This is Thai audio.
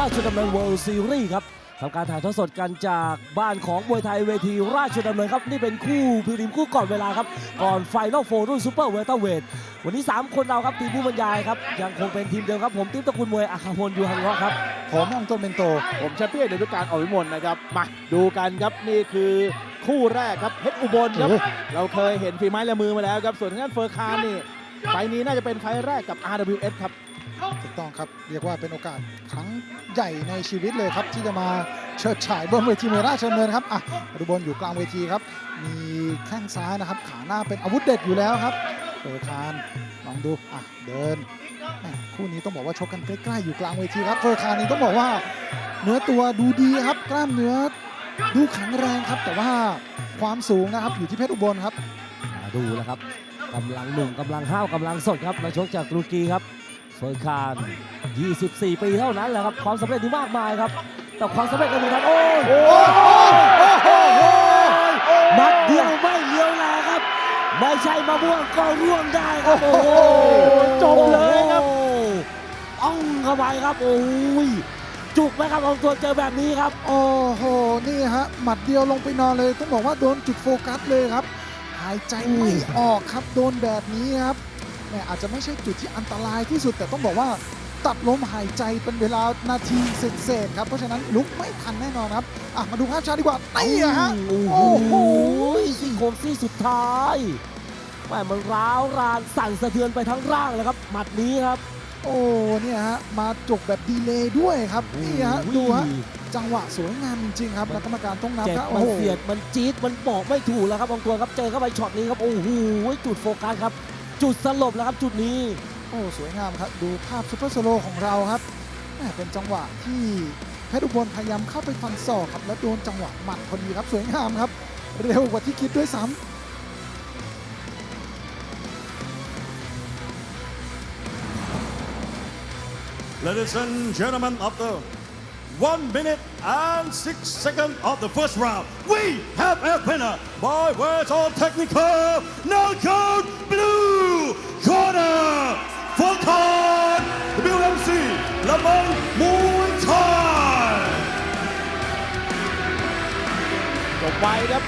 ราชดำเนิน World Series ครับทำการถ่ายทอดสดกันจากบ้านของมวยไทยเวทีราชดำเนินครับ นี่เป็นคู่พรีลิมคู่ก่อนเวลาครับ ก่อนไฟนอลโฟรุ่นซูเปอร์เวลเตอร์เวทวันนี้ 3 คนเราครับทีมผู้บรรยายครับ ยังคงเป็นทีมเดิมครับ ผมติ๊บตะคุณมวยอาคาพลยูฮังเงาะครับ ผมองต้นเป็นโต ผมแชมเปี้ยนเดนุการออกวิมลนะครับมาดูกันครับนี่คือคู่แรกครับเพชรอุบลครับเราเคยเห็นฝีไม้ลายมือมาแล้วครับส่วนทางด้านเฟอร์คานนี่ไฟนี้น่าจะเป็นไฟแรกกับ RWS ครับ ถูกต้องครับเรียกว่าเป็นโอกาสครั้งใหญ่ในชีวิตเลยครับ ที่จะมาเฉิดฉายบนเวทีมวยราชดำเนินครับอะดูบนอยู่กลางเวทีครับ มีแข้งซ้ายนะครับ ขาหน้าเป็นอาวุธเด็ดอยู่แล้วครับเปิดคานลองดูอะเดินแหม่คู่นี้ต้องบอกว่าชกกันใกล้ๆอยู่กลางเวทีครับเฟอร์คานนี่ต้องบอกว่าเนื้อตัวดูดีครับ กล้ามเนื้อดูแข็งแรงครับ แต่ว่าความสูงนะครับอยู่ที่เพชรอุบลครับมาดูแล้วครับกำลังหนุ่มกำลังห้าวกำลังสดครับมาชกจากตุรกีครับ เฟิร์นคาน 24 ปีเท่านั้นแหละครับ ความสำเร็จที่มากมายครับ แต่ความสำเร็จในวงการโอ้ยโอ้โหมัดเดียวไม่เลี้ยวแลครับ ไม่ใช่มะม่วงก็ร่วงได้ครับ โอ้โหจบเลยครับโอ้โหอ้องเข้าไปครับ โอ้ยจุกไหมครับของตัวเจอแบบนี้ครับ โอ้โห นี่ฮะ หมัดเดียวลงไปนอนเลย ต้องบอกว่าโดนจุดโฟกัสเลยครับ หายใจไม่ออกครับ โดนแบบนี้ครับ แหมอาจจะไม่ใช่จุดที่อันตรายที่สุด แต่ต้องบอกว่าตัดลมหายใจเป็นเวลานาทีเศษๆครับ เพราะฉะนั้นลุกไม่ทันแน่นอนครับ อะ มาดูภาพช้าดีกว่าตีอะฮะโอ้โหโอ้โหซี่โครงซี่สุดท้ายแม่มันร้าวรานสั่นสะเทือนไปทั้งร่างเลยครับ หมัดนี้ครับ โอ้เนี่ยฮะ มาจบแบบดีเลย์ด้วยครับ นี่ฮะ ดูฮะ จังหวะสวยงามจริงๆครับแล้วกรรมการต้องนับเจ็บครับโอ้มันโหเสียดมันจี๊ดมันบอกไม่ถูกแล้วครับบางตัวครับเจอเข้าไปช็อตนี้ครับโอ้โหจุดโฟกัสครับ จุดสลบแล้วครับจุดนี้ โอ้สวยงามครับ ดูภาพซูเปอร์สโลว์ของเราครับแหม่เป็นจังหวะที่เพชรอุบลพยายามเข้าไปฟันศอกครับ แล้วโดนจังหวะหมัดพอดีครับ สวยงามครับ เร็วกว่าที่คิดด้วยซ้ Ladies and gentlemen, after one minute and six seconds of the first round, we have a winner by words of technical knockout blue corner ฟอร์ทอนบิลเอ็มซีละมังมวนชายจบไปครับ